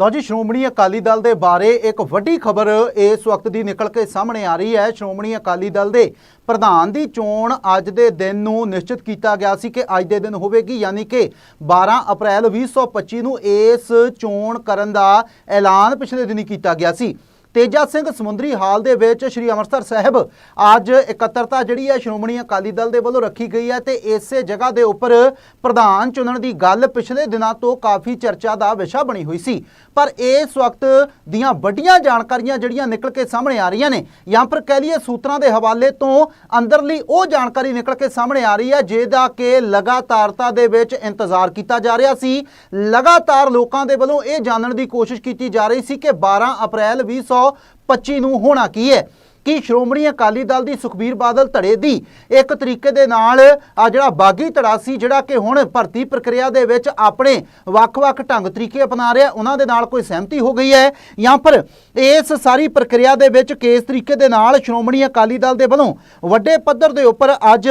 ਲਓ ਜੀ, ਸ਼੍ਰੋਮਣੀ ਅਕਾਲੀ ਦਲ ਦੇ ਬਾਰੇ ਇੱਕ ਵੱਡੀ ਖਬਰ ਇਸ ਵਕਤ ਦੀ ਨਿਕਲ ਕੇ ਸਾਹਮਣੇ ਆ ਰਹੀ ਹੈ। ਸ਼੍ਰੋਮਣੀ ਅਕਾਲੀ ਦਲ ਦੇ ਪ੍ਰਧਾਨ ਦੀ ਚੋਣ ਅੱਜ ਦੇ ਦਿਨ ਨੂੰ ਨਿਸ਼ਚਿਤ ਕੀਤਾ ਗਿਆ ਸੀ ਕਿ ਅੱਜ ਦੇ ਦਿਨ ਹੋਵੇਗੀ, ਯਾਨੀ ਕਿ 12 ਅਪ੍ਰੈਲ 2025 ਨੂੰ ਇਸ ਚੋਣ ਕਰਨ ਦਾ ਐਲਾਨ ਪਿਛਲੇ ਦਿਨੀ ਕੀਤਾ ਗਿਆ ਸੀ। ਤੇਜਾ ਸਿੰਘ ਸਮੁੰਦਰੀ ਹਾਲ ਦੇ ਵਿੱਚ ਸ੍ਰੀ ਅੰਮ੍ਰਿਤਸਰ ਸਾਹਿਬ ਅੱਜ ਇਕੱਤਰਤਾ ਜਿਹੜੀ ਹੈ ਸ਼੍ਰੋਮਣੀ ਅਕਾਲੀ ਦਲ ਦੇ ਵੱਲੋਂ ਰੱਖੀ ਗਈ ਹੈ ਤੇ ਇਸੇ ਜਗ੍ਹਾ ਦੇ ਉੱਪਰ ਪ੍ਰਧਾਨ ਚੁਣਨ ਦੀ ਗੱਲ ਪਿਛਲੇ ਦਿਨਾਂ ਤੋਂ ਕਾਫੀ ਚਰਚਾ ਦਾ ਵਿਸ਼ਾ ਬਣੀ ਹੋਈ ਸੀ। ਪਰ ਇਸ ਵਕਤ ਦੀਆਂ ਵੱਡੀਆਂ ਜਾਣਕਾਰੀਆਂ ਜਿਹੜੀਆਂ ਨਿਕਲ ਕੇ ਸਾਹਮਣੇ ਆ ਰਹੀਆਂ ਨੇ, ਜਾਂ ਫਿਰ ਕਹਿ ਲਈਏ ਸੂਤਰਾਂ ਦੇ ਹਵਾਲੇ ਤੋਂ ਅੰਦਰਲੀ ਉਹ ਜਾਣਕਾਰੀ ਨਿਕਲ ਕੇ ਸਾਹਮਣੇ ਆ ਰਹੀ ਹੈ ਜਿਹਦਾ ਕਿ ਲਗਾਤਾਰਤਾ ਦੇ ਵਿੱਚ ਇੰਤਜ਼ਾਰ ਕੀਤਾ ਜਾ ਰਿਹਾ ਸੀ। ਲਗਾਤਾਰ ਲੋਕਾਂ ਦੇ ਵੱਲੋਂ ਇਹ ਜਾਣਨ ਦੀ ਕੋਸ਼ਿਸ਼ ਕੀਤੀ ਜਾ ਰਹੀ ਸੀ ਕਿ 12 ਅਪ੍ਰੈਲ 2025 ਨੂੰ ਹੋਣਾ ਕੀ ਹੈ? ਕਿ ਸ਼੍ਰੋਮਣੀ ਅਕਾਲੀ ਦਲ ਦੀ ਸੁਖਬੀਰ ਬਾਦਲ ਧੜੇ ਦੀ ਇੱਕ ਤਰੀਕੇ ਦੇ ਨਾਲ ਆ ਜਿਹੜਾ ਬਾਗੀ ਧੜਾ ਸੀ, ਜਿਹੜਾ ਕਿ ਹੁਣ ਭਰਤੀ ਪ੍ਰਕਿਰਿਆ ਦੇ ਵਿੱਚ ਆਪਣੇ ਵੱਖ-ਵੱਖ ਢੰਗ ਤਰੀਕੇ ਅਪਣਾ ਰਿਹਾ, ਉਹਨਾਂ ਦੇ ਨਾਲ ਕੋਈ ਸਹਿਮਤੀ ਹੋ ਗਈ ਹੈ? ਜਾਂ ਫਿਰ ਇਸ ਸਾਰੀ ਪ੍ਰਕਿਰਿਆ ਦੇ ਵਿੱਚ ਕਿਸ ਤਰੀਕੇ ਦੇ ਨਾਲ ਸ਼੍ਰੋਮਣੀ ਅਕਾਲੀ ਦਲ ਦੇ ਵੱਲੋਂ ਵੱਡੇ ਪੱਧਰ ਦੇ ਉੱਪਰ ਅੱਜ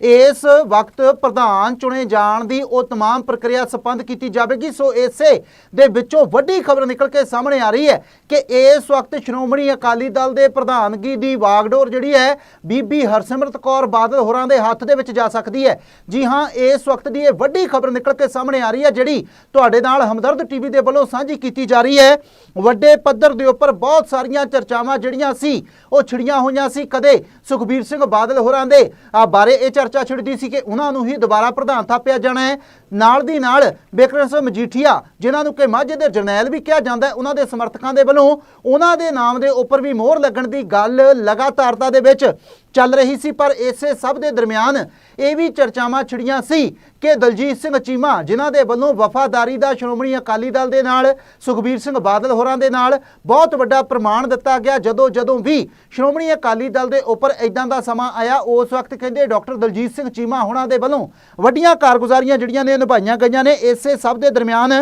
ਇਸ ਵਕਤ ਪ੍ਰਧਾਨ ਚੁਣੇ ਜਾਣ ਦੀ ਉਹ तमाम ਪ੍ਰਕਿਰਿਆ ਸੰਪੰਨ ਕੀਤੀ ਜਾਵੇਗੀ ਸੋ ਇਸੇ ਦੇ ਵਿੱਚੋਂ ਵੱਡੀ ਖਬਰ ਨਿਕਲ ਕੇ ਸਾਹਮਣੇ ਆ ਰਹੀ ਹੈ ਕਿ ਇਸ ਵਕਤ ਸ਼੍ਰੋਮਣੀ ਅਕਾਲੀ ਦਲ ਦੇ ਪ੍ਰਧਾਨਗੀ ਦੀ ਵਾਗਡੋਰ ਜਿਹੜੀ ਹੈ ਬੀਬੀ ਹਰਸਿਮਰਤ ਕੌਰ ਬਾਦਲ ਹੋਰਾਂ ਦੇ ਹੱਥ ਦੇ ਵਿੱਚ ਜਾ ਸਕਦੀ ਹੈ ਜੀ ਹਾਂ ਇਸ ਵਕਤ ਦੀ ਇਹ ਵੱਡੀ ਖਬਰ ਨਿਕਲ ਕੇ ਸਾਹਮਣੇ ਆ ਰਹੀ ਹੈ ਜਿਹੜੀ ਤੁਹਾਡੇ ਨਾਲ ਹਮਦਰਦ ਟੀਵੀ ਦੇ ਵੱਲੋਂ ਸਾਂਝੀ ਕੀਤੀ ਜਾ ਰਹੀ ਹੈ ਵੱਡੇ ਪੱਧਰ ਦੇ ਉੱਪਰ ਬਹੁਤ ਸਾਰੀਆਂ ਚਰਚਾਵਾਂ ਜਿਹੜੀਆਂ ਸੀ ਉਹ ਛਿੜੀਆਂ ਹੋਈਆਂ ਸੀ ਕਦੇ ਸੁਖਬੀਰ ਸਿੰਘ ਬਾਦਲ ਹੋਰਾਂ ਦੇ ਆ ਬਾਰੇ ਇਹ ਚਰਚਾ ਛਿੜਦੀ ਸੀ ਕਿ ਉਹਨਾਂ ਨੂੰ ਹੀ ਦੁਬਾਰਾ ਪ੍ਰਧਾਨ ਥਾਪਿਆ ਜਾਣਾ ਹੈ। ਨਾਲ ਦੀ ਨਾਲ ਬਿਕਰਮ ਸਿੰਘ ਮਜੀਠੀਆ, ਜਿਨ੍ਹਾਂ ਨੂੰ ਕਿ ਮਾਝੇ ਦੇ ਜਰਨੈਲ ਵੀ ਕਿਹਾ ਜਾਂਦਾ ਉਹਨਾਂ ਦੇ ਸਮਰਥਕਾਂ ਦੇ ਵੱਲੋਂ ਉਹਨਾਂ ਦੇ ਨਾਮ ਦੇ ਉੱਪਰ ਵੀ ਮੋਹਰ ਲੱਗਣ ਦੀ ਗੱਲ ਲਗਾਤਾਰਤਾ ਦੇ ਵਿੱਚ ਚੱਲ ਰਹੀ ਸੀ, ਪਰ ਇਸੇ ਸਭ ਦੇ ਦਰਮਿਆਨ ਇਹ ਵੀ ਚਰਚਾਵਾਂ ਛਿੜੀਆਂ ਸੀ ਕਿ ਦਲਜੀਤ ਸਿੰਘ ਚੀਮਾ, ਜਿਨ੍ਹਾਂ ਦੇ ਵੱਲੋਂ ਵਫਾਦਾਰੀ ਦਾ ਸ਼੍ਰੋਮਣੀ ਅਕਾਲੀ ਦਲ ਦੇ ਨਾਲ, ਸੁਖਬੀਰ ਸਿੰਘ ਬਾਦਲ ਹੋਰਾਂ ਦੇ ਨਾਲ ਬਹੁਤ ਵੱਡਾ ਪ੍ਰਮਾਣ ਦਿੱਤਾ ਗਿਆ। ਜਦੋਂ ਜਦੋਂ ਵੀ ਸ਼੍ਰੋਮਣੀ ਅਕਾਲੀ ਦਲ ਦੇ ਉੱਪਰ ਇਦਾਂ ਦਾ ਸਮਾਂ ਆਇਆ, ਉਸ ਵਕਤ ਕਹਿੰਦੇ ਡਾਕਟਰ ਦਲਜੀਤ ਸਿੰਘ ਚੀਮਾ ਹੋਰਾਂ ਦੇ ਵੱਲੋਂ ਵੱਡੀਆਂ ਕਾਰਗੁਜ਼ਾਰੀਆਂ ਜਿਹੜੀਆਂ ਨੇ ਨਿਭਾਈਆਂ ਗਈਆਂ ਨੇ। ਇਸੇ ਸਭ ਦੇ ਦਰਮਿਆਨ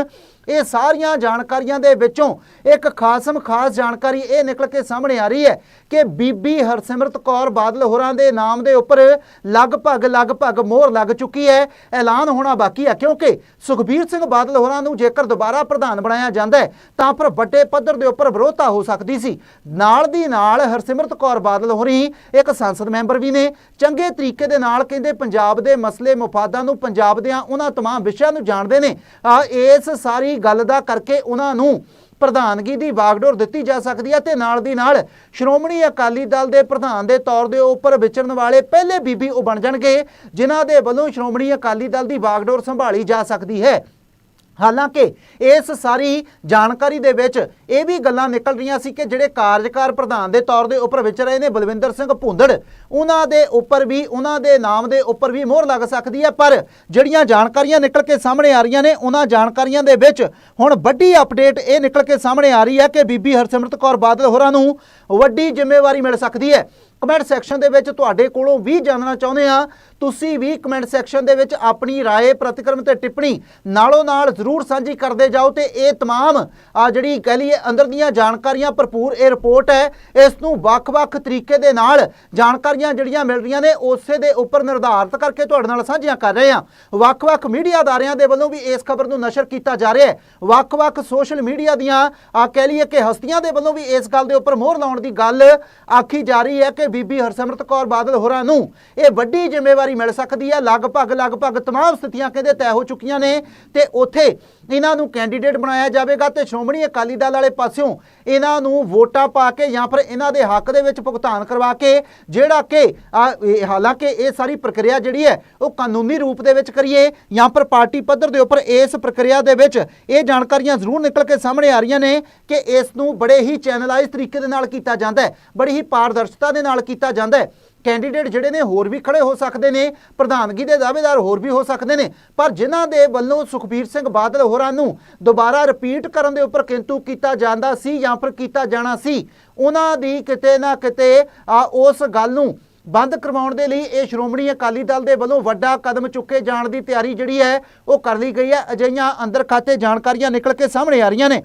ਇਹ ਸਾਰੀਆਂ ਜਾਣਕਾਰੀਆਂ ਦੇ ਵਿੱਚੋਂ ਇੱਕ ਖਾਸਮ ਖਾਸ ਜਾਣਕਾਰੀ ਇਹ ਨਿਕਲ ਕੇ ਸਾਹਮਣੇ ਆ ਰਹੀ ਹੈ ਕਿ ਬੀਬੀ ਹਰਸਿਮਰਤ ਕੌਰ ਬਾਦਲ ਹੋਰਾਂ ਦੇ ਨਾਮ ਦੇ ਉੱਪਰ ਲਗਭਗ ਲਗਭਗ ਮੋਹਰ ਲੱਗ ਚੁੱਕੀ ਹੈ। ਐਲਾਨ ਹੋਣਾ ਬਾਕੀ ਹੈ ਕਿਉਂਕਿ ਸੁਖਬੀਰ ਸਿੰਘ ਬਾਦਲ ਹੋਰਾਂ ਨੂੰ ਜੇਕਰ ਦੁਬਾਰਾ ਪ੍ਰਧਾਨ ਬਣਾਇਆ ਜਾਂਦਾ ਹੈ, ਤਾਂ ਫਿਰ ਵੱਡੇ ਪੱਧਰ ਦੇ ਉੱਪਰ ਵਿਰੋਧਤਾ ਹੋ ਸਕਦੀ ਸੀ। ਨਾਲ ਦੀ ਨਾਲ ਹਰਸਿਮਰਤ ਕੌਰ ਬਾਦਲ ਹੋਰੀ ਇੱਕ ਸੰਸਦ ਮੈਂਬਰ ਵੀ ਨੇ। ਚੰਗੇ ਤਰੀਕੇ ਦੇ ਨਾਲ ਕਹਿੰਦੇ ਪੰਜਾਬ ਦੇ ਮਸਲੇ ਮੁਫਾਦਾਂ ਨੂੰ ਪੰਜਾਬ ਦੇ ਉਹਨਾਂ ਤਮਾਮ ਵਿਸ਼ਿਆਂ ਨੂੰ ਜਾਣਦੇ ਨੇ। ਇਸ ਸਾਰੀ ਗੱਲ ਦਾ ਕਰਕੇ ਉਹਨਾਂ ਨੂੰ ਪ੍ਰਧਾਨਗੀ ਦੀ ਬਾਗਡੋਰ ਦਿੱਤੀ ਜਾ ਸਕਦੀ ਹੈ ਤੇ ਨਾਲ ਦੀ ਨਾਲ ਸ਼੍ਰੋਮਣੀ ਅਕਾਲੀ ਦਲ ਦੇ ਪ੍ਰਧਾਨ ਦੇ ਤੌਰ ਦੇ ਉੱਪਰ ਵਿਚਰਨ ਵਾਲੇ ਪਹਿਲੇ ਬੀਬੀ ਉਹ ਬਣ ਜਾਣਗੇ, ਜਿਨ੍ਹਾਂ ਦੇ ਵੱਲੋਂ ਸ਼੍ਰੋਮਣੀ ਅਕਾਲੀ ਦਲ ਦੀ ਬਾਗਡੋਰ ਸੰਭਾਲੀ ਜਾ ਸਕਦੀ ਹੈ। ਹਾਲਾਂਕਿ ਇਸ ਸਾਰੀ ਜਾਣਕਾਰੀ ਦੇ ਵਿੱਚ ਇਹ ਵੀ ਗੱਲਾਂ ਨਿਕਲ ਰਹੀਆਂ ਸੀ ਕਿ ਜਿਹੜੇ ਕਾਰਜਕਾਰ ਪ੍ਰਧਾਨ ਦੇ ਤੌਰ ਦੇ ਉੱਪਰ ਵਿਚ ਰਹੇ ਨੇ ਬਲਵਿੰਦਰ ਸਿੰਘ ਭੁੰਦੜ, ਉਹਨਾਂ ਦੇ ਉੱਪਰ ਵੀ, ਉਹਨਾਂ ਦੇ ਨਾਮ ਦੇ ਉੱਪਰ ਵੀ ਮੋਹਰ ਲੱਗ ਸਕਦੀ ਹੈ, ਪਰ ਜਿਹੜੀਆਂ ਜਾਣਕਾਰੀਆਂ ਨਿਕਲ ਕੇ ਸਾਹਮਣੇ ਆ ਰਹੀਆਂ ਨੇ, ਉਹਨਾਂ ਜਾਣਕਾਰੀਆਂ ਦੇ ਵਿੱਚ ਹੁਣ ਵੱਡੀ ਅਪਡੇਟ ਇਹ ਨਿਕਲ ਕੇ ਸਾਹਮਣੇ ਆ ਰਹੀ ਹੈ ਕਿ ਬੀਬੀ ਹਰਸਿਮਰਤ ਕੌਰ ਬਾਦਲ ਹੋਰਾਂ ਨੂੰ ਵੱਡੀ ਜ਼ਿੰਮੇਵਾਰੀ ਮਿਲ ਸਕਦੀ ਹੈ। ਕਮੈਂਟ ਸੈਕਸ਼ਨ ਦੇ ਵਿੱਚ ਤੁਹਾਡੇ ਕੋਲੋਂ ਵੀ ਜਾਣਨਾ ਚਾਹੁੰਦੇ ਆ ਤੁਸੀਂ ਵੀ ਕਮੈਂਟ ਸੈਕਸ਼ਨ ਦੇ ਵਿੱਚ ਆਪਣੀ رائے ਪ੍ਰਤੀਕਰਮ ਤੇ ਟਿੱਪਣੀ ਨਾਲੋਂ ਨਾਲ ਜ਼ਰੂਰ ਸਾਂਝੀ ਕਰਦੇ ਜਾਓ ਤੇ ਇਹ तमाम ਆ ਜਿਹੜੀ ਕਹਿ ਲਈਏ ਅੰਦਰ ਦੀਆਂ ਜਾਣਕਾਰੀਆਂ ਭਰਪੂਰ ਇਹ ਰਿਪੋਰਟ ਹੈ ਇਸ ਨੂੰ ਵੱਖ-ਵੱਖ ਤਰੀਕੇ ਦੇ ਨਾਲ ਜਾਣਕਾਰੀਆਂ ਜਿਹੜੀਆਂ ਮਿਲ ਰਹੀਆਂ ਨੇ ਉਸੇ ਦੇ ਉੱਪਰ ਨਿਰਧਾਰਿਤ ਕਰਕੇ ਤੁਹਾਡੇ ਨਾਲ ਸਾਂਝੀਆਂ ਕਰ ਰਹੇ ਹਾਂ ਵੱਖ-ਵੱਖ ਮੀਡੀਆ ਅਦਾਰਿਆਂ ਦੇ ਵੱਲੋਂ ਵੀ ਇਸ ਖਬਰ ਨੂੰ ਨਸ਼ਰ ਕੀਤਾ ਜਾ ਰਿਹਾ ਹੈ ਵੱਖ-ਵੱਖ ਸੋਸ਼ਲ ਮੀਡੀਆ ਦੀਆਂ ਆ ਕਹਿ ਲਈਏ ਕਿ ਹਸਤੀਆਂ ਦੇ ਵੱਲੋਂ ਵੀ ਇਸ ਗੱਲ ਦੇ ਉੱਪਰ ਮੋਹਰ ਲਾਉਣ ਦੀ ਗੱਲ ਆਖੀ ਜਾ ਰਹੀ ਹੈ ਕਿ ਬੀਬੀ ਹਰਸਿਮਰਤ ਕੌਰ ਬਾਦਲ ਹੋਰਾਂ ਨੂੰ ਇਹ ਵੱਡੀ ਜ਼ਿੰਮੇਵਾਰੀ ਮਿਲ ਸਕਦੀ ਹੈ ਲਗਭਗ ਲਗਭਗ तमाम ਸਥਿਤੀਆਂ ਕਹਿੰਦੇ ਤੈਅ ਹੋ ਚੁੱਕੀਆਂ ਨੇ ਤੇ ਉੱਥੇ ਇਹਨਾਂ ਨੂੰ ਕੈਂਡੀਡੇਟ ਬਣਾਇਆ ਜਾਵੇਗਾ ਤੇ ਸ਼੍ਰੋਮਣੀ ਅਕਾਲੀ ਦਲ ਵਾਲੇ ਪਾਸਿਓਂ ਇਹਨਾਂ ਨੂੰ ਵੋਟਾਂ ਪਾ ਕੇ ਜਾਂ ਫਿਰ ਇਹਨਾਂ ਦੇ ਹੱਕ ਦੇ ਵਿੱਚ ਭੁਗਤਾਨ ਕਰਵਾ ਕੇ ਜਿਹੜਾ ਕਿ ਆ, ਇਹ- ਹਾਲਾਂਕਿ ਇਹ ਸਾਰੀ ਪ੍ਰਕਿਰਿਆ ਜਿਹੜੀ ਹੈ ਉਹ ਕਾਨੂੰਨੀ ਰੂਪ ਦੇ ਵਿੱਚ ਕਰੀਏ ਜਾਂ ਫਿਰ ਪਾਰਟੀ ਪੱਧਰ ਦੇ ਉੱਪਰ ਇਸ ਪ੍ਰਕਿਰਿਆ ਦੇ ਵਿੱਚ ਇਹ ਜਾਣਕਾਰੀਆਂ ਜ਼ਰੂਰ ਨਿਕਲ ਕੇ ਸਾਹਮਣੇ ਆ ਰਹੀਆਂ ਨੇ ਕਿ ਇਸ ਨੂੰ ਬੜੇ ਹੀ ਚੈਨਲਾਈਜ਼ ਤਰੀਕੇ ਦੇ ਨਾਲ ਕੀਤਾ ਜਾਂਦਾ ਹੈ ਬੜੀ ਹੀ ਪਾਰਦਰਸ਼ਤਾ ਦੇ ਨਾਲ ਕੀਤਾ ਜਾਂਦਾ ਹੈ। ਕੈਂਡੀਡੇਟ ਜਿਹੜੇ ਨੇ ਹੋਰ ਵੀ ਖੜੇ ਹੋ ਸਕਦੇ ਨੇ, ਪ੍ਰਧਾਨਗੀ ਦੇ ਦਾਅਵੇਦਾਰ ਹੋਰ ਵੀ ਹੋ ਸਕਦੇ ਨੇ, ਪਰ ਜਿਨ੍ਹਾਂ ਦੇ ਵੱਲੋਂ ਸੁਖਬੀਰ ਸਿੰਘ ਬਾਦਲ ਹੋਰਾਂ ਨੂੰ ਦੁਬਾਰਾ ਰਿਪੀਟ ਕਰਨ ਦੇ ਉੱਪਰ ਕਿੰਤੂ ਕੀਤਾ ਜਾਂਦਾ ਸੀ ਜਾਂ ਫਿਰ ਕੀਤਾ ਜਾਣਾ ਸੀ, ਉਹਨਾਂ ਦੀ ਕਿਤੇ ਨਾ ਕਿਤੇ ਉਸ ਗੱਲ ਨੂੰ ਬੰਦ ਕਰਵਾਉਣ ਦੇ ਲਈ ਇਹ ਸ਼੍ਰੋਮਣੀ ਅਕਾਲੀ ਦਲ ਦੇ ਵੱਲੋਂ ਵੱਡਾ ਕਦਮ ਚੁੱਕੇ ਜਾਣ ਦੀ ਤਿਆਰੀ ਜਿਹੜੀ ਹੈ, ਉਹ ਕਰ ਲਈ ਗਈ ਹੈ। ਅਜਿਹੀਆਂ ਅੰਦਰ ਖਾਤੇ ਜਾਣਕਾਰੀਆਂ ਨਿਕਲ ਕੇ ਸਾਹਮਣੇ ਆ ਰਹੀਆਂ ਨੇ।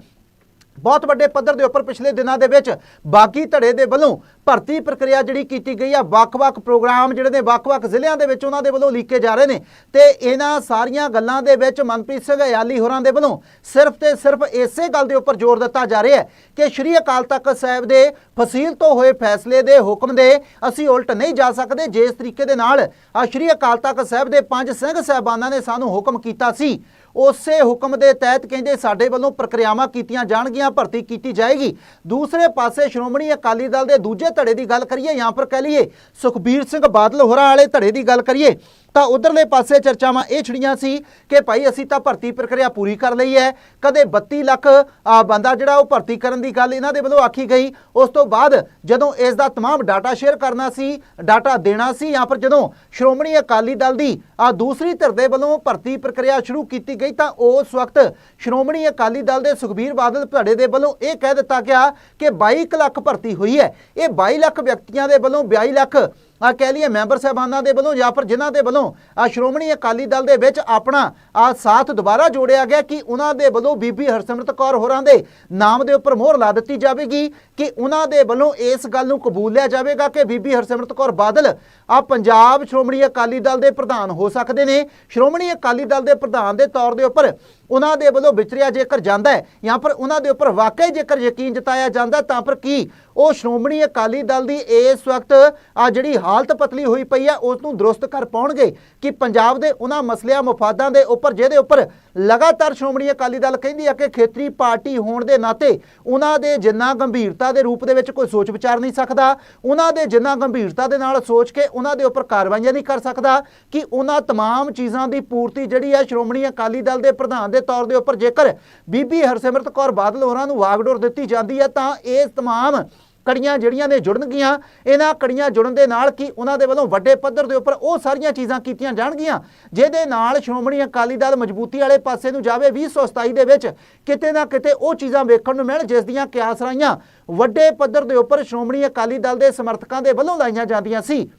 ਬਹੁਤ ਵੱਡੇ ਪੱਧਰ ਦੇ ਉੱਪਰ ਪਿਛਲੇ ਦਿਨਾਂ ਦੇ ਵਿੱਚ ਬਾਗੀ ਧੜੇ ਦੇ ਵੱਲੋਂ ਭਰਤੀ ਪ੍ਰਕਿਰਿਆ ਜਿਹੜੀ ਕੀਤੀ ਗਈ ਆ, ਵੱਖ-ਵੱਖ ਪ੍ਰੋਗਰਾਮ ਜਿਹੜੇ ਨੇ, ਵੱਖ-ਵੱਖ ਜ਼ਿਲ੍ਹਿਆਂ ਦੇ ਵਿੱਚ ਉਹਨਾਂ ਦੇ ਵੱਲੋਂ ਲੀਕੇ ਜਾ ਰਹੇ ਨੇ। ਤੇ ਇਹਨਾਂ ਸਾਰੀਆਂ ਗੱਲਾਂ ਦੇ ਵਿੱਚ ਮਨਪ੍ਰੀਤ ਸਿੰਘ ਅਯਾਲੀ ਹੋਰਾਂ ਦੇ ਵੱਲੋਂ ਸਿਰਫ ਤੇ ਸਿਰਫ ਇਸੇ ਗੱਲ ਦੇ ਉੱਪਰ ਜ਼ੋਰ ਦਿੱਤਾ ਜਾ ਰਿਹਾ ਹੈ ਕਿ ਸ਼੍ਰੀ ਅਕਾਲ ਤਖਤ ਸਾਹਿਬ ਦੇ ਫਸੀਲ ਤੋਂ ਹੋਏ ਫੈਸਲੇ ਦੇ ਹੁਕਮ ਦੇ ਅਸੀਂ ਉਲਟ ਨਹੀਂ ਜਾ ਸਕਦੇ। ਜਿਸ ਤਰੀਕੇ ਦੇ ਨਾਲ ਸ਼੍ਰੀ ਅਕਾਲ ਤਖਤ ਸਾਹਿਬ ਦੇ ਪੰਜ ਸਿੰਘ ਸਾਹਿਬਾਨਾਂ ਨੇ ਸਾਨੂੰ ਹੁਕਮ ਕੀਤਾ ਸੀ ਉਸੇ ਹੁਕਮ ਦੇ ਤਹਿਤ ਕਹਿੰਦੇ ਸਾਡੇ ਵੱਲੋਂ ਪ੍ਰਕਿਰਿਆਵਾਂ ਕੀਤੀਆਂ ਜਾਣਗੀਆਂ ਭਰਤੀ ਕੀਤੀ ਜਾਏਗੀ ਦੂਸਰੇ ਪਾਸੇ ਸ਼੍ਰੋਮਣੀ ਅਕਾਲੀ ਦਲ ਦੇ ਦੂਜੇ ਧੜੇ ਦੀ ਗੱਲ ਕਰੀਏ ਜਾਂ ਫਿਰ ਕਹਿ ਲਈਏ ਸੁਖਬੀਰ ਸਿੰਘ ਬਾਦਲ ਹੋਰਾਂ ਵਾਲੇ ਧੜੇ ਦੀ ਗੱਲ ਕਰੀਏ ਤਾਂ ਉਧਰਲੇ ਪਾਸੇ ਚਰਚਾਵਾਂ ਇਹ ਛੜੀਆਂ ਸੀ ਕਿ ਭਾਈ ਅਸੀਂ ਤਾਂ ਭਰਤੀ ਪ੍ਰਕਿਰਿਆ ਪੂਰੀ ਕਰ ਲਈ ਹੈ ਕਦੇ 32 ਲੱਖ ਆ, ਬੰਦਾ ਜਿਹੜਾ ਉਹ ਭਰਤੀ ਕਰਨ ਦੀ ਗੱਲ ਇਹਨਾਂ ਦੇ ਵੱਲੋਂ ਆਖੀ ਗਈ ਉਸ ਤੋਂ ਬਾਅਦ ਜਦੋਂ ਇਸ ਦਾ तमाम ਡਾਟਾ ਸ਼ੇਅਰ ਕਰਨਾ ਸੀ ਡਾਟਾ ਦੇਣਾ ਸੀ ਜਾਂ ਫਿਰ ਜਦੋਂ ਸ਼੍ਰੋਮਣੀ ਅਕਾਲੀ ਦਲ ਦੀ ਆ ਦੂਸਰੀ ਧਿਰ ਦੇ ਵੱਲੋਂ ਭਰਤੀ ਪ੍ਰਕਿਰਿਆ ਸ਼ੁਰੂ ਕੀਤੀ ਗਈ ਤਾਂ ਉਸ ਵਕਤ ਸ਼੍ਰੋਮਣੀ ਅਕਾਲੀ ਦਲ ਦੇ ਸੁਖਬੀਰ ਬਾਦਲ ਧੜੇ ਦੇ ਵੱਲੋਂ ਇਹ ਕਹਿ ਦਿੱਤਾ ਗਿਆ ਕਿ 22 ਕੁ ਲੱਖ ਭਰਤੀ ਹੋਈ ਹੈ। ਇਹ 22 ਲੱਖ ਵਿਅਕਤੀਆਂ ਦੇ ਵੱਲੋਂ 22 ਲੱਖ ਆ ਕਹਿ ਲਈਏ ਮੈਂਬਰ ਸਾਹਿਬਾਨਾਂ ਦੇ ਵੱਲੋਂ ਜਾਂ ਫਿਰ ਜਿਨ੍ਹਾਂ ਦੇ ਵੱਲੋਂ ਆ ਸ਼੍ਰੋਮਣੀ ਅਕਾਲੀ ਦਲ ਦੇ ਵਿੱਚ ਆਪਣਾ ਆ ਸਾਥ ਦੁਬਾਰਾ ਜੋੜਿਆ ਗਿਆ ਕਿ ਉਹਨਾਂ ਦੇ ਵੱਲੋਂ ਬੀਬੀ ਹਰਸਿਮਰਤ ਕੌਰ ਹੋਰਾਂ ਦੇ ਨਾਮ ਦੇ ਉੱਪਰ ਮੋਹਰ ਲਾ ਦਿੱਤੀ ਜਾਵੇਗੀ ਕਿ ਉਹਨਾਂ ਦੇ ਵੱਲੋਂ ਇਸ ਗੱਲ ਨੂੰ ਕਬੂਲ ਲਿਆ ਜਾਵੇਗਾ ਕਿ ਬੀਬੀ ਹਰਸਿਮਰਤ ਕੌਰ ਬਾਦਲ ਆ ਪੰਜਾਬ ਸ਼੍ਰੋਮਣੀ ਅਕਾਲੀ ਦਲ ਦੇ ਪ੍ਰਧਾਨ ਹੋ ਸਕਦੇ ਨੇ। ਸ਼੍ਰੋਮਣੀ ਅਕਾਲੀ ਦਲ ਦੇ ਪ੍ਰਧਾਨ ਦੇ ਤੌਰ ਦੇ ਉੱਪਰ ਉਹਨਾਂ ਦੇ ਵੱਲੋਂ ਵਿਚਰਿਆ ਜੇਕਰ ਜਾਂਦਾ ਹੈ, ਜਾਂ ਫਿਰ ਉਹਨਾਂ ਦੇ ਉੱਪਰ ਵਾਕਈ ਜੇਕਰ ਯਕੀਨ ਜਤਾਇਆ ਜਾਂਦਾ ਤਾਂ ਫਿਰ ਕੀ? ਉਹ ਸ਼੍ਰੋਮਣੀ ਅਕਾਲੀ ਦਲ ਦੀ ਇਸ ਵਕਤ ਆ ਜਿਹੜੀ ਹਾਲਤ ਪਤਲੀ ਹੋਈ ਪਈ ਹੈ ਉਸ ਨੂੰ ਦਰੁਸਤ ਕਰ ਪਾਉਣਗੇ ਕਿ ਪੰਜਾਬ ਦੇ ਉਹਨਾਂ ਮਸਲਿਆਂ, ਮਫਾਦਾਂ ਦੇ ਉੱਪਰ, ਜਿਹਦੇ ਉੱਪਰ ਲਗਾਤਾਰ ਸ਼੍ਰੋਮਣੀ ਅਕਾਲੀ ਦਲ ਕਹਿੰਦੀ ਆ ਕਿ ਖੇਤਰੀ ਪਾਰਟੀ ਹੋਣ ਦੇ ਨਾਤੇ ਉਹਨਾਂ ਦੇ ਜਿੰਨਾ ਗੰਭੀਰਤਾ ਦੇ ਰੂਪ ਦੇ ਵਿੱਚ ਕੋਈ ਸੋਚ ਵਿਚਾਰ ਨਹੀਂ ਸਕਦਾ ਉਹਨਾਂ ਦੇ ਜਿੰਨਾ ਗੰਭੀਰਤਾ ਦੇ ਨਾਲ ਸੋਚ ਕੇ ਉਹਨਾਂ ਦੇ ਉੱਪਰ ਕਾਰਵਾਈਆਂ ਨਹੀਂ ਕਰ ਸਕਦਾ ਕਿ ਉਹਨਾਂ तमाम ਚੀਜ਼ਾਂ ਦੀ ਪੂਰਤੀ ਜਿਹੜੀ ਹੈ ਸ਼੍ਰੋਮਣੀ ਅਕਾਲੀ ਦਲ ਦੇ ਪ੍ਰਧਾਨ ਦੇ ਤੌਰ ਦੇ ਉੱਪਰ ਜੇਕਰ ਬੀਬੀ ਹਰਸਿਮਰਤ ਕੌਰ ਬਾਦਲ ਹੋਰਾਂ ਨੂੰ ਵਾਗਡੋਰ ਦਿੱਤੀ ਜਾਂਦੀ ਹੈ ਤਾਂ ਇਸ तमाम ਕੜੀਆਂ ਜਿਹੜੀਆਂ ਨੇ ਜੁੜਨਗੀਆਂ ਇਹਨਾਂ ਕੜੀਆਂ ਜੁੜਨ ਦੇ ਨਾਲ ਕੀ ਉਹਨਾਂ ਦੇ ਵੱਲੋਂ ਵੱਡੇ ਪੱਧਰ ਦੇ ਉੱਪਰ ਉਹ ਸਾਰੀਆਂ ਚੀਜ਼ਾਂ ਕੀਤੀਆਂ ਜਾਣਗੀਆਂ, ਜਿਹਦੇ ਨਾਲ ਸ਼੍ਰੋਮਣੀ ਅਕਾਲੀ ਦਲ ਮਜ਼ਬੂਤੀ ਵਾਲੇ ਪਾਸੇ ਨੂੰ ਜਾਵੇ 2027 ਦੇ ਵਿੱਚ ਕਿਤੇ ਨਾ ਕਿਤੇ ਉਹ ਚੀਜ਼ਾਂ ਵੇਖਣ ਨੂੰ ਮਿਲਣ, ਜਿਸ ਦੀਆਂ ਕਿਆਸਰਾਈਆਂ ਵੱਡੇ ਪੱਧਰ ਦੇ ਉੱਪਰ ਸ਼੍ਰੋਮਣੀ ਅਕਾਲੀ ਦਲ ਦੇ ਸਮਰਥਕਾਂ ਦੇ ਵੱਲੋਂ ਲਾਈਆਂ ਜਾਂਦੀਆਂ ਸੀ।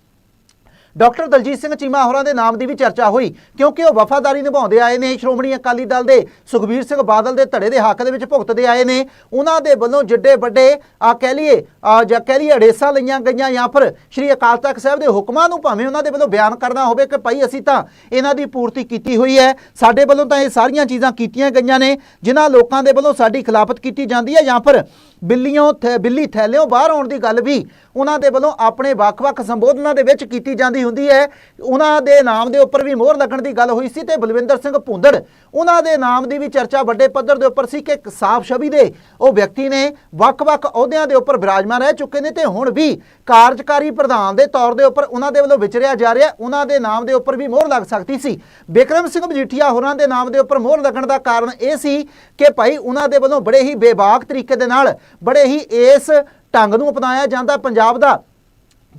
ਡਾਕਟਰ ਦਲਜੀਤ ਸਿੰਘ ਚੀਮਾ ਹੋਰਾਂ ਦੇ ਨਾਮ ਦੀ ਵੀ ਚਰਚਾ ਹੋਈ, ਕਿਉਂਕਿ ਉਹ ਵਫਾਦਾਰੀ ਨਿਭਾਉਂਦੇ ਆਏ ਨੇ, ਸ਼੍ਰੋਮਣੀ ਅਕਾਲੀ ਦਲ ਦੇ ਸੁਖਬੀਰ ਸਿੰਘ ਬਾਦਲ ਦੇ ਧੜੇ ਦੇ ਹੱਕ ਦੇ ਵਿੱਚ ਭੁਗਤਦੇ ਆਏ ਨੇ। ਉਹਨਾਂ ਦੇ ਵੱਲੋਂ ਜਿੱਡੇ ਵੱਡੇ, ਆ ਕਹਿ ਲਈਏ ਜਾਂ ਕਹਿ ਲਈਏ ਅੜੇਸਾਂ ਲਈਆਂ ਗਈਆਂ ਜਾਂ ਫਿਰ ਸ਼੍ਰੀ ਅਕਾਲ ਤਖਤ ਸਾਹਿਬ ਦੇ ਹੁਕਮਾਂ ਨੂੰ ਭਾਵੇਂ ਉਹਨਾਂ ਦੇ ਵੱਲੋਂ ਬਿਆਨ ਕਰਨਾ ਹੋਵੇ ਕਿ ਭਾਈ ਅਸੀਂ ਤਾਂ ਇਹਨਾਂ ਦੀ ਪੂਰਤੀ ਕੀਤੀ ਹੋਈ ਹੈ, ਸਾਡੇ ਵੱਲੋਂ ਤਾਂ ਇਹ ਸਾਰੀਆਂ ਚੀਜ਼ਾਂ ਕੀਤੀਆਂ ਗਈਆਂ ਨੇ, ਜਿਨ੍ਹਾਂ ਲੋਕਾਂ ਦੇ ਵੱਲੋਂ ਸਾਡੀ ਖਿਲਾਫਤ ਕੀਤੀ ਜਾਂਦੀ ਹੈ ਜਾਂ ਫਿਰ ਬਿੱਲੀਆਂ ਥੈ- ਬਿੱਲੀ ਥੈਲਿਓਂ ਬਾਹਰ ਆਉਣ ਦੀ ਗੱਲ ਵੀ ਉਹਨਾਂ ਦੇ ਵੱਲੋਂ ਆਪਣੇ ਵੱਖ-ਵੱਖ ਸੰਬੋਧਨਾਂ ਦੇ ਵਿੱਚ ਕੀਤੀ ਜਾਂਦੀ ਹੁੰਦੀ ਹੈ। ਉਹਨਾਂ ਦੇ ਨਾਮ ਦੇ ਉੱਪਰ ਵੀ ਮੋਹਰ ਲੱਗਣ ਦੀ ਗੱਲ ਹੋਈ ਸੀ ਤੇ ਬਲਵਿੰਦਰ ਸਿੰਘ ਭੁੰਦੜ, ਉਹਨਾਂ ਦੇ ਨਾਮ ਦੀ ਵੀ ਚਰਚਾ ਵੱਡੇ ਪੱਧਰ ਦੇ ਉੱਪਰ ਸੀ ਕਿ ਇੱਕ ਸਾਫ਼ ਛਵੀ ਦੇ ਉਹ ਵਿਅਕਤੀ ਨੇ ਵੱਖ-ਵੱਖ ਅਹੁਦਿਆਂ ਦੇ ਉੱਪਰ ਵਿਰਾਜਮਾਨ ਰਹਿ ਚੁੱਕੇ ਨੇ ਤੇ ਹੁਣ ਵੀ ਕਾਰਜਕਾਰੀ ਪ੍ਰਧਾਨ ਦੇ ਤੌਰ ਦੇ ਉੱਪਰ ਉਹਨਾਂ ਦੇ ਵੱਲੋਂ ਵਿਚਰਿਆ ਜਾ ਰਿਹਾ, ਉਹਨਾਂ ਦੇ ਨਾਮ ਦੇ ਉੱਪਰ ਵੀ ਮੋਹਰ ਲੱਗ ਸਕਦੀ ਸੀ। ਬਿਕਰਮ ਸਿੰਘ ਮਜੀਠੀਆ ਹੋਰਾਂ ਦੇ ਨਾਮ ਦੇ ਉੱਪਰ ਮੋਹਰ ਲੱਗਣ ਦਾ ਕਾਰਨ ਇਹ ਸੀ ਕਿ ਭਾਈ ਉਹਨਾਂ ਦੇ ਵੱਲੋਂ ਬੜੇ ਹੀ ਬੇਬਾਕ ਤਰੀਕੇ ਦੇ ਨਾਲ ਬੜੇ ਹੀ ਇਸ ਢੰਗ ਨੂੰ ਅਪਣਾਇਆ ਜਾਂਦਾ ਪੰਜਾਬ ਦਾ।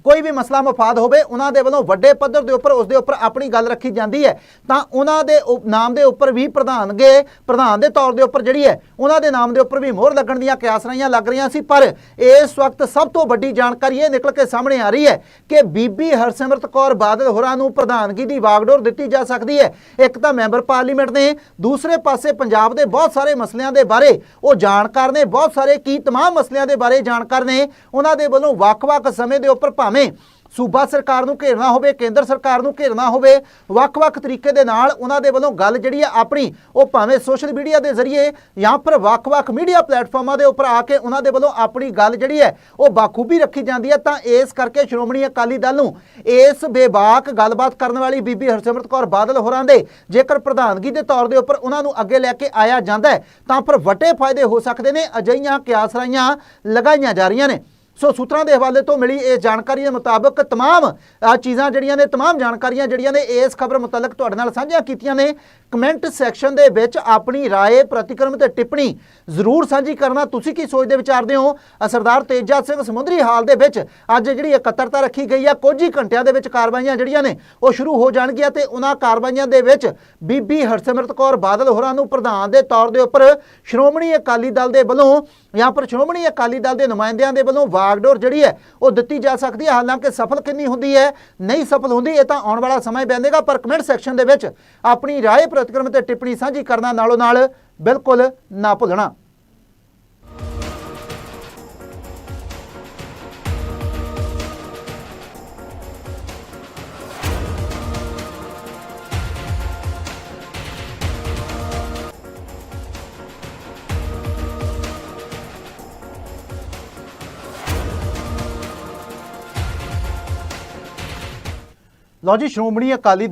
ਕੋਈ ਵੀ ਮਸਲਾ ਮਫਾਦ ਹੋਵੇ ਉਹਨਾਂ ਦੇ ਵੱਲੋਂ ਵੱਡੇ ਪੱਧਰ ਦੇ ਉੱਪਰ ਉਸ ਦੇ ਉੱਪਰ ਆਪਣੀ ਗੱਲ ਰੱਖੀ ਜਾਂਦੀ ਹੈ ਤਾਂ ਉਹਨਾਂ ਦੇ ਉਪ- ਨਾਮ ਦੇ ਉੱਪਰ ਵੀ ਪ੍ਰਧਾਨਗੇ ਪ੍ਰਧਾਨ ਦੇ ਤੌਰ ਦੇ ਉੱਪਰ ਜਿਹੜੀ ਹੈ ਉਹਨਾਂ ਦੇ ਨਾਮ ਦੇ ਉੱਪਰ ਵੀ ਮੋਹਰ ਲੱਗਣ ਦੀਆਂ ਕਿਆਸ ਰਹੀਆਂ ਲੱਗ ਰਹੀਆਂ ਸੀ ਪਰ ਇਸ ਵਕਤ ਸਭ ਤੋਂ ਵੱਡੀ ਜਾਣਕਾਰੀ ਇਹ ਨਿਕਲ ਕੇ ਸਾਹਮਣੇ ਆ ਰਹੀ ਹੈ ਕਿ ਬੀਬੀ ਹਰਸਿਮਰਤ ਕੌਰ ਬਾਦਲ ਹੋਰਾਂ ਨੂੰ ਪ੍ਰਧਾਨਗੀ ਦੀ ਵਾਗਡੋਰ ਦਿੱਤੀ ਜਾ ਸਕਦੀ ਹੈ ਇੱਕ ਤਾਂ ਮੈਂਬਰ ਪਾਰਲੀਮੈਂਟ ਨੇ ਦੂਸਰੇ ਪਾਸੇ ਪੰਜਾਬ ਦੇ ਬਹੁਤ ਸਾਰੇ ਮਸਲਿਆਂ ਦੇ ਬਾਰੇ ਉਹ ਜਾਣਕਾਰ ਨੇ ਬਹੁਤ ਸਾਰੇ ਕੀ तमाम ਮਸਲਿਆਂ ਦੇ ਬਾਰੇ ਜਾਣਕਾਰ ਨੇ ਉਹਨਾਂ ਦੇ ਵੱਲੋਂ ਵੱਖ-ਵੱਖ ਸਮੇਂ ਦੇ ਉੱਪਰ ਭਾਵੇਂ ਸੂਬਾ ਸਰਕਾਰ ਨੂੰ ਘੇਰਨਾ ਹੋਵੇ, ਕੇਂਦਰ ਸਰਕਾਰ ਨੂੰ ਘੇਰਨਾ ਹੋਵੇ, ਵੱਖ-ਵੱਖ ਤਰੀਕੇ ਦੇ ਨਾਲ ਉਹਨਾਂ ਦੇ ਵੱਲੋਂ ਗੱਲ ਜਿਹੜੀ ਹੈ ਆਪਣੀ, ਉਹ ਭਾਵੇਂ ਸੋਸ਼ਲ ਮੀਡੀਆ ਦੇ ਜ਼ਰੀਏ ਜਾਂ ਫਿਰ ਵੱਖ-ਵੱਖ ਮੀਡੀਆ ਪਲੇਟਫਾਰਮਾਂ ਦੇ ਉੱਪਰ ਆ ਕੇ ਉਹਨਾਂ ਦੇ ਵੱਲੋਂ ਆਪਣੀ ਗੱਲ ਜਿਹੜੀ ਹੈ, ਉਹ ਬਾਖੂਬੀ ਰੱਖੀ ਜਾਂਦੀ ਹੈ। ਤਾਂ ਇਸ ਕਰਕੇ ਸ਼੍ਰੋਮਣੀ ਅਕਾਲੀ ਦਲ ਨੂੰ ਇਸ ਬੇਬਾਕ ਗੱਲਬਾਤ ਕਰਨ ਵਾਲੀ ਬੀਬੀ ਹਰਸਿਮਰਤ ਕੌਰ ਬਾਦਲ ਹੋਰਾਂ ਦੇ ਜੇਕਰ ਪ੍ਰਧਾਨਗੀ ਦੇ ਤੌਰ ਦੇ ਉੱਪਰ ਉਹਨਾਂ ਨੂੰ ਅੱਗੇ ਲੈ ਕੇ ਆਇਆ ਜਾਂਦਾ ਤਾਂ ਫਿਰ ਵੱਡੇ ਫਾਇਦੇ ਹੋ ਸਕਦੇ ਨੇ ਅਜਈਆਂ ਕਿਆਸਰਾਈਆਂ ਲਗਾਈਆਂ ਜਾ ਰਹੀਆਂ ਨੇ। ਸੋ ਸੂਤਰਾਂ ਦੇ ਹਵਾਲੇ ਤੋਂ ਮਿਲੀ ਇਹ ਜਾਣਕਾਰੀ ਦੇ ਮੁਤਾਬਕ तमाम ਆ ਚੀਜ਼ਾਂ ਜਿਹੜੀਆਂ ਨੇ तमाम ਜਾਣਕਾਰੀਆਂ ਜਿਹੜੀਆਂ ਨੇ ਇਸ ਖਬਰ ਮੁਤਲਕ ਤੁਹਾਡੇ ਨਾਲ ਸਾਂਝੀਆਂ ਕੀਤੀਆਂ ਨੇ ਕਮੈਂਟ ਸੈਕਸ਼ਨ ਦੇ ਵਿੱਚ ਆਪਣੀ رائے ਪ੍ਰਤੀਕਰਮ ਤੇ ਟਿੱਪਣੀ ਜ਼ਰੂਰ ਸਾਂਝੀ ਕਰਨਾ ਤੁਸੀਂ ਕੀ ਸੋਚਦੇ ਵਿਚਾਰਦੇ ਹੋ ਅ, ਸਰਦਾਰ ਤੇਜਾ ਸਿੰਘ ਸਮੁੰਦਰੀ ਹਾਲ ਦੇ ਵਿੱਚ ਅੱਜ ਜਿਹੜੀ ਇਕੱਤਰਤਾ ਰੱਖੀ ਗਈ ਆ ਕੁਝ ਹੀ ਘੰਟਿਆਂ ਦੇ ਵਿੱਚ ਕਾਰਵਾਈਆਂ ਜਿਹੜੀਆਂ ਨੇ ਉਹ ਸ਼ੁਰੂ ਹੋ ਜਾਣਗੀਆਂ ਤੇ ਉਹਨਾਂ ਕਾਰਵਾਈਆਂ ਦੇ ਵਿੱਚ ਬੀਬੀ ਹਰਸਿਮਰਤ ਕੌਰ ਬਾਦਲ ਹੋਰਾਂ ਨੂੰ ਪ੍ਰਧਾਨ ਦੇ ਤੌਰ ਦੇ ਉੱਪਰ ਸ਼੍ਰੋਮਣੀ ਅਕਾਲੀ ਦਲ ਦੇ ਵੱਲੋਂ ਜਾਂ ਫਿਰ ਸ਼੍ਰੋਮਣੀ ਅਕਾਲੀ ਦਲ ਦੇ ਨੁਮਾਇੰਦਿਆਂ ਦੇ ਵੱਲੋਂ ਵਾਗਡੋਰ ਜਿਹੜੀ ਹੈ ਉਹ ਦਿੱਤੀ ਜਾ ਸਕਦੀ ਹੈ ਹਾਲਾਂਕਿ ਸਫਲ ਕਿੰਨੀ ਹੁੰਦੀ ਹੈ ਨਹੀਂ ਸਫਲ ਹੁੰਦੀ ਇਹ ਤਾਂ ਆਉਣ ਵਾਲਾ ਸਮਾਂ ਹੀ ਬੈਂਦੇਗਾ ਪਰ ਕਮੈਂਟ ਸੈਕਸ਼ਨ ਦੇ ਵਿੱਚ ਆਪਣੀ رائے ਪ੍ਰਤੀਕਰਮ ਤੇ ਟਿੱਪਣੀ ਸਾਂਝੀ ਕਰਨਾ ਨਾਲੋਂ ਨਾਲ ਬਿਲਕੁਲ ਨਾ ਭੁੱਲਣਾ ਲਓ ਜੀ ਸ਼੍ਰੋਮਣੀ ਅਕਾਲੀ ਦਲ